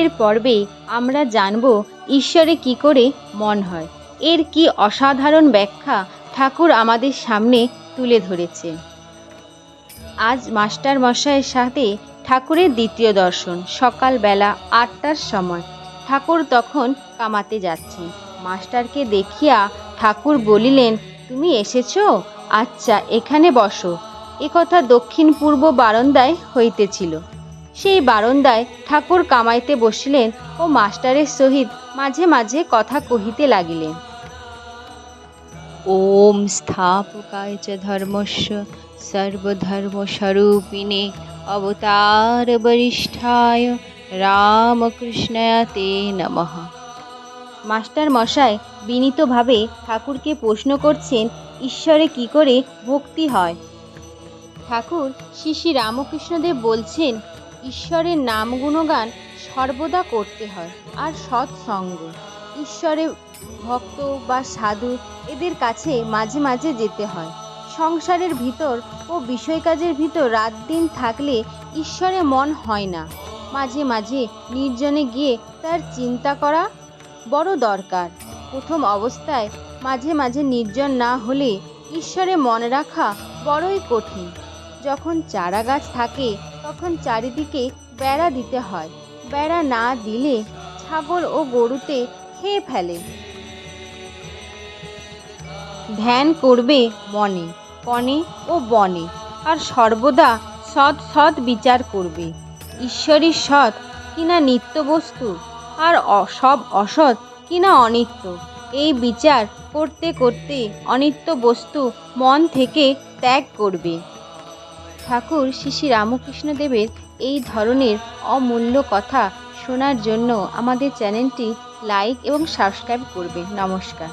এর পর্বে আমরা জানব ঈশ্বরে কি করে মন হয়। এর কি অসাধারণ ব্যাখ্যা ঠাকুর আমাদের সামনে তুলে ধরেছে আজ মাস্টার মশাইয়ের সাথে ঠাকুরের দ্বিতীয় দর্শন, সকালবেলা আটটার সময়। ঠাকুর তখন কামাতে যাচ্ছেন। মাস্টারকে দেখিয়া ঠাকুর বলিলেন, তুমি এসেছ? আচ্ছা এখানে বসো। একথা দক্ষিণ পূর্ব বারান্দায় হইতেছিল। সেই বারান্দায় ঠাকুর কামাইতে বসিলেন ও মাস্টারের সহিত মাঝে মাঝে কথা কহিতে লাগিলেন। ওম স্থাপকায় চ ধর্মস্য সর্বধর্মস্বরূপিণে অবতার বরিষ্ঠায় রামকৃষ্ণায় তে নমঃ। মাস্টার মশাই বিনীতভাবে ঠাকুরকে প্রশ্ন করছেন ঈশ্বরে কি করে ভক্তি হয়? ঠাকুর শ্রী শ্রী রামকৃষ্ণদেব বলছেন ঈশ্বরের নাম গুণগান সর্বদা করতে হয়, আর সৎসঙ্গ ঈশ্বরের ভক্ত বা সাধু এদের কাছে মাঝে মাঝে যেতে হয়। সংসারের ভিতর ও বিষয় কাজের ভিতর রাত দিন থাকলে ঈশ্বরে মন হয় না। মাঝে মাঝে নির্জনে গিয়ে তার চিন্তা করা বড় দরকার। প্রথম অবস্থায় মাঝে মাঝে নির্জন না হলে ঈশ্বরে মনে রাখা বড়ই কঠিন। যখন চারা গাছ থাকে তখন চারিদিকে বেড়া দিতে হয়। বেড়া না দিলে ছাগল ও গরুতে খেয়ে ফেলে। ধ্যান করবে মনে কনে ও বনে, আর সর্বদা সৎ সৎ বিচার করবে। ঈশ্বরী সৎ কিনা নিত্য বস্তু আর সব অসৎ কিনা অনিত্য। এই বিচার করতে করতে অনিত্য বস্তু মন থেকে ত্যাগ করবে। ঠাকুর শ্রী শ্রী রামকৃষ্ণদেবের এই ধরনের অমূল্য কথা শোনার জন্য আমাদের চ্যানেলটি লাইক এবং সাবস্ক্রাইব করবে নমস্কার।